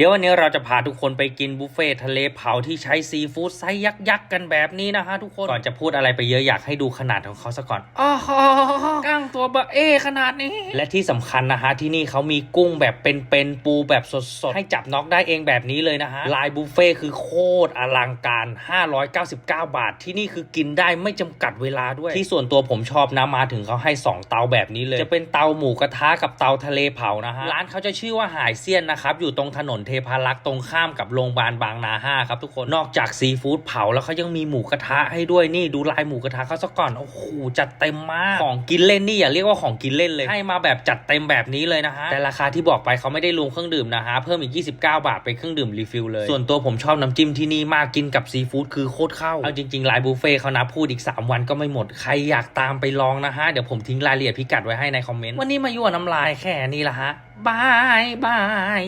เดี๋ยววันนี้เราจะพาทุกคนไปกินบุฟเฟ่ทะเลเผาที่ใช้ซีฟู้ดไซส์ยักษ์ๆกันแบบนี้นะฮะทุกคนก่อนจะพูดอะไรไปเยอะอยากให้ดูขนาดของเขาซะก่อนอ้าวก้างตัวบะเอขนาดนี้ และที่สำคัญนะฮะที่นี่เขามีกุ้งแบบเป็นๆปูแบบสดๆ ให้จับน็อกได้เองแบบนี้เลยนะฮะลายบุฟเฟ่คือโคตรอลังการ 599 บาท ที่นี่คือกินได้ไม่จำกัดเวลาด้วย ที่ส่วนตัวผมชอบนะมาถึงเขาให้ 2 เตาแบบนี้เลย จะเป็นเตาหมูกระทะกับเตาทะเลเผานะฮะร้านเขาจะชื่อว่าหายเซียนนะครับอยู่ตรงถนนเทพารักษ์ตรงข้ามกับโรงพยาบาลบางนาห้าครับทุกคนนอกจากซีฟู้ดเผาแล้วเขายังมีหมูกระทะให้ด้วยนี่ดูลายหมูกระทะเขาซะก่อนโอ้โหจัดเต็มมากของกินเล่นนี่อย่าเรียกว่าของกินเล่นเลยให้มาแบบจัดเต็มแบบนี้เลยนะฮะแต่ราคาที่บอกไปเขาไม่ได้รวมเครื่องดื่มนะฮะเพิ่มอีก 29 บาทเป็นเครื่องดื่มรีฟิลเลยส่วนตัวผมชอบน้ำจิ้มที่นี่มากกินกับซีฟู้ดคือโคตรเข้าเอาจริงๆลายบุฟเฟ่ต์เขานะพูดอีก 3 วันก็ไม่หมดใครอยากตามไปลองนะฮะเดี๋ยวผมทิ้งรายละเอียดพิกัดไว้ให้ในคอมเมนต์วันนี้มายั่วน้ำลายแค่นี้ละฮะบายบาย